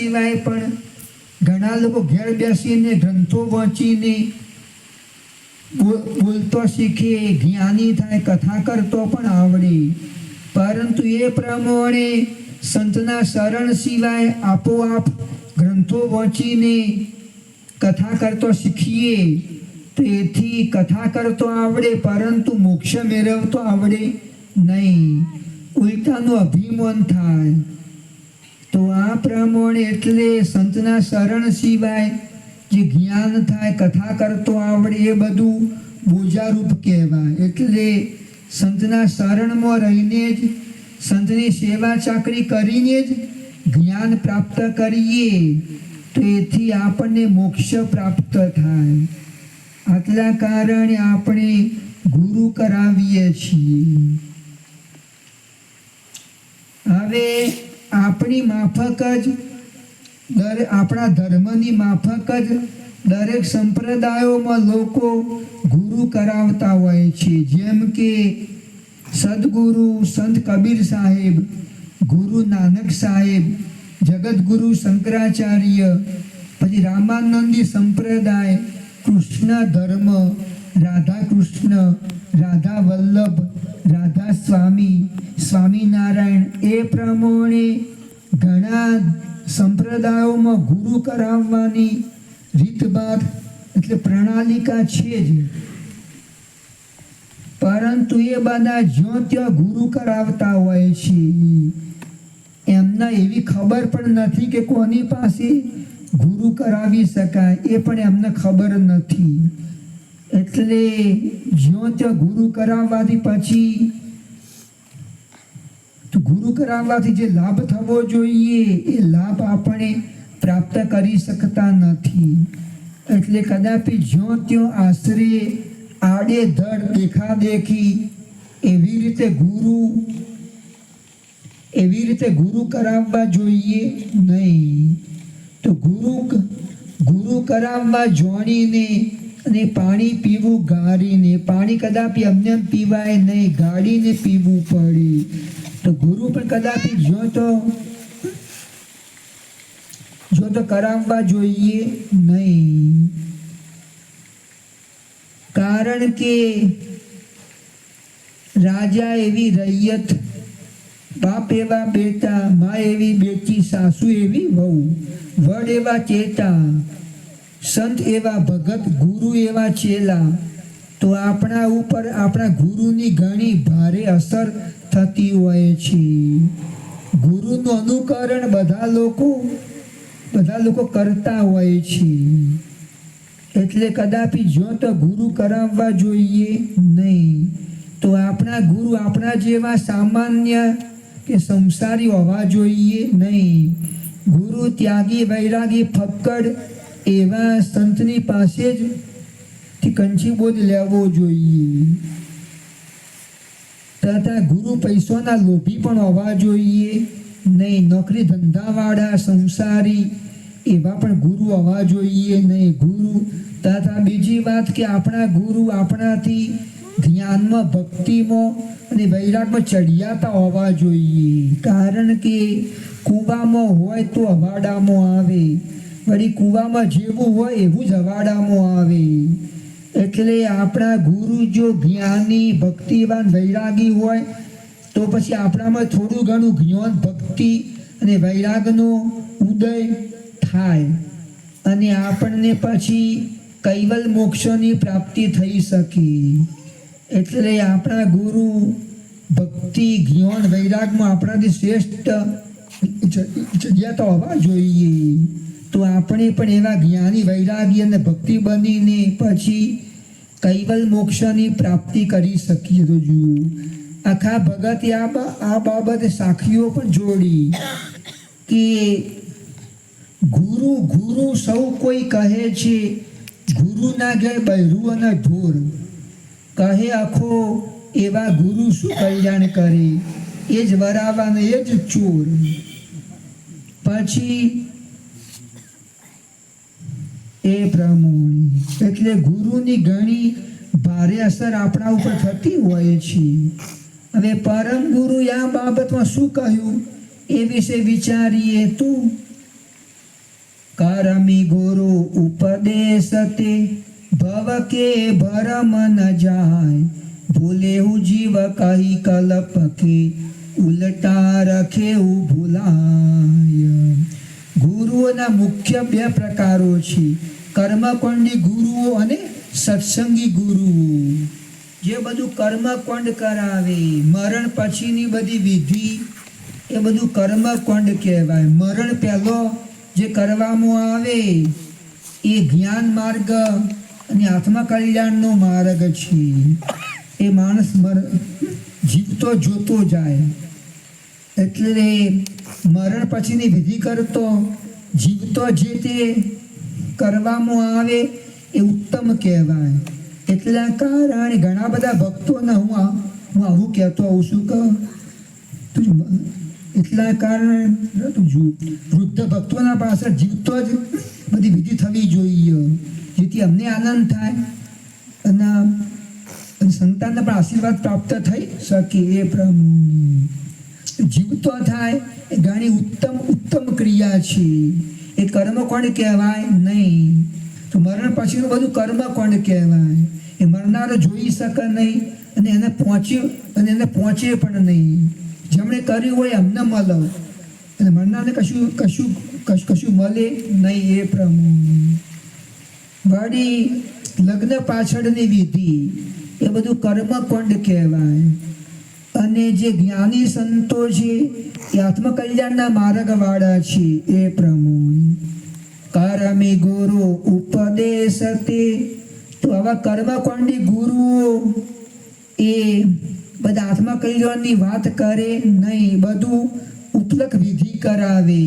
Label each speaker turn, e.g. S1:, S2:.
S1: સિવાય પણ ઘણા લોકો ઘેર બેસીને ગ્રંથો વાંચીને બોલતો શીખે, જ્ઞાની થાય, કથા કરતો પણ આવડે. પરંતુ એ પ્રમાણે સંતના શરણ સિવાય આપોઆપ ગ્રંથો વાંચીને કથા કરતો શીખીએ તેથી કથા કરતો આવડે, પરંતુ મોક્ષ મેળવતો આવડે નહીં. ઉલટાનું અભિમાન થાય. તો આ પ્રમાણે એટલે સંતના શરણ સિવાય જે જ્ઞાન થાય, કથા કરતો આવડે એ બધું બોજારૂપ કહેવાય. એટલે સંતના શરણમાં રહીને જ, સંતની સેવા ચાકરી કરીને જ જ્ઞાન પ્રાપ્ત કરીએ, તો એથી આપણને મોક્ષ પ્રાપ્ત થાય. આટલા કારણે આપણે ગુરુ કરાવીએ છીએ. હવે આપણી માફક જ, દર આપણા ધર્મની માફક જ, દરેક સંપ્રદાયોમાં લોકો ગુરુ કરાવતા હોય છે. જેમ કે સદગુરુ સંત કબીર સાહેબ, ગુરુ નાનક સાહેબ જગતગુરુ શંકરાચાર્ય, પછી રામાનંદી સંપ્રદાય, કૃષ્ણ ધર્મ, રાધા કૃષ્ણ, રાધા વલ્લભ રાધા સ્વામી સ્વામિનારાયણ એ પ્રમાણે ઘણા સંપ્રદાયોમાં ગુરુ કરાવવાની રીતભાત એટલે પ્રણાલિકા છે જ. પરંતુ એ બધા જ્યાં ત્યાં ગુરુ કરાવતા હોય છે, એમના એવી ખબર પણ નથી કે કોની પાસે ગુરુ કરાવી શકાય, એ પણ એમને ખબર નથી. એટલે જ્યાં ત્યાં ગુરુ કરાવવાથી પછી ગુરુ કરાવવાથી જે લાભ થવો જોઈએ, એ લાભ આપણે પ્રાપ્ત કરી શકતા નથી. એટલે કદાપી જ્યાં ત્યાં આશરે આડે ધડ દેખા દેખી એવી રીતે ગુરુ, એવી રીતે ગુરુ કરાવવા જોઈએ નહીં. તો ગુરુ ગુરુ કરાવવા જોડીને અને પાણી પીવું ગાળીને, પાણી કદાપી અમને પીવાય નહીં, ગાળીને પીવું પડે. તો ગુરુ પણ કદાપી જો તો જો તો કરાવવા જોઈએ નહીં. કારણ કે રાજા એવી રૈયત, બાપ એવા બેટા, મા એવી બેટી, સાસુ એવી વહુ, વડ એવા ચેતા સંત એવા ભગત ગુરુ એવા ચેલા, તો આપણા ઉપર આપણા ગુરુની ઘણી ભારે અસર થતી હોય છે. ગુરુનું અનુકરણ બધા લોકો બધા લોકો કરતા હોય છે. એટલે કદાપી જો તો ગુરુ કરાવવા જોઈએ નહીં, તો આપણા ગુરુ આપણા જેવા સામાન્ય કે સંસારી હોવા જોઈએ નહીં. ગુરુ ત્યાગી, વૈરાગી, ફક્કડ એવા સંતની પાસે જ કંચી બોધ લેવો જોઈએ. તથા ગુરુ પૈસોના લોભી પણ હોવા જોઈએ. નહીં નોકરી ધંધાવાળા, સંસારી એવા પણ ગુરુ હોવા જોઈએ. નહીં ગુરુ તથા બીજી વાત કે આપણા ગુરુ આપણાથી જ્ઞાનમાં ભક્તિમાં અને વૈરાગમાં ચડિયાતા હોવા જોઈએ. કારણ કે કૂવામાં હોય તો અવાડામાં આવે. વળી કૂવામાં જેવું હોય એવું જ હવાડામાં આવે. એટલે આપણા ગુરુ જો જ્ઞાની, ભક્તિવાન, વૈરાગી હોય, તો પછી આપણામાં થોડું ઘણું જ્ઞાન, ભક્તિ અને વૈરાગનો ઉદય થાય અને આપણને પછી કૈવલ મોક્ષની પ્રાપ્તિ થઈ શકે. એટલે આપણા ગુરુ ભક્તિ, જ્ઞાન, વૈરાગમાં આપણાથી શ્રેષ્ઠ જગ્યા તો હોવા જોઈએ. તો આપણે પણ એવા જ્ઞાની, વૈરાગી અને ભક્તિ બનીને પછી કૈવલ મોક્ષની પ્રાપ્તિ કરી શકીએ તો જુઓ. આખા ભગતે આ બાબતે સાખીઓ પણ જોડી કે ગુરુ ગુરુ સૌ કોઈ કહે છે, ગુરુના ઘેર બૈરું અને ઢોર. કહે આખો એવા ગુરુ શું કલ્યાણ કરે? એ જ વરાવાને એ જ ચોર. પછી એ પ્રમાણે એટલે ગુરુની ઘણી ભારે અસર આપણા ઉપર થતી હોય છે. હવે પરમ ગુરુ આ બાબતમાં શું કહ્યું? એ વિશે વિચારીએ તો, કરમી ગુરુ ઉપદેશતે ભવ કે ભરમ ન જાય. ભૂલે હું જીવ કહી કલ્પ કે ઉલટા રખે ભૂલાય. ગુરુઓના મુખ્ય બે પ્રકારો છે. કર્મકોંડી ગુરુઓ અને સત્સંગી ગુરુઓ જે બધું કર્મકોંડ કરાવે, મરણ પછીની બધી વિધિ, એ બધું કર્મકોંડ કહેવાય. મરણ પહેલો જે કરવામાં આવે, એ જ્ઞાન માર્ગ અને આત્મા કલ્યાણનો માર્ગ છે. એ માણસ જીવતો જોતો જાય. એટલે મરણ પછીની વિધિ કરતો, જીવતો જે તે કરવામાં આવે એ ઉત્તમ કહેવાય. એટલા કારણે, ઘણા બધા ભક્તોને હું હું આવું કહેતો આવું છું કે તું એટલા કારણે વૃદ્ધ ભક્તોના પાસે જીવતો જ બધી વિધિ થવી જોઈએ, જેથી અમને આનંદ થાય અને સંતાનને પણ આશીર્વાદ પ્રાપ્ત થઈ શકે એ પ્રમાણે. જીવતો થાય, એ ઘણી ઉત્તમ ઉત્તમ ક્રિયા છે. એ કર્મ કોણ કહેવાય? નહીં. તો મરણ પછીનું બધું કર્મ કોણ કહેવાય? એ મરનારો જોઈ શકે નહીં અને એને પહોંચ્યું અને એને પહોંચે પણ નહીં. જેમણે કર્યું હોય એમને મળે. અને મરનારને કશું કશું કશું કશું મળે નહીં એ પ્રમાણે. વળી લગ્ન પાછળની વિધિ, એ બધું કર્મકોંડ કહેવાય? અને જે જ્ઞાની સંતો છે, એ આત્મકલ્યાણના માર્ગવાળા છે એ પ્રમાણે કરમી ગુરુ ઉપદેશતે, તો આવા કર્મકોંડી ગુરુઓ એ બધા આત્મકલ્યાણની વાત કરે નહીં, બધું ઉપલક વિધિ કરાવે.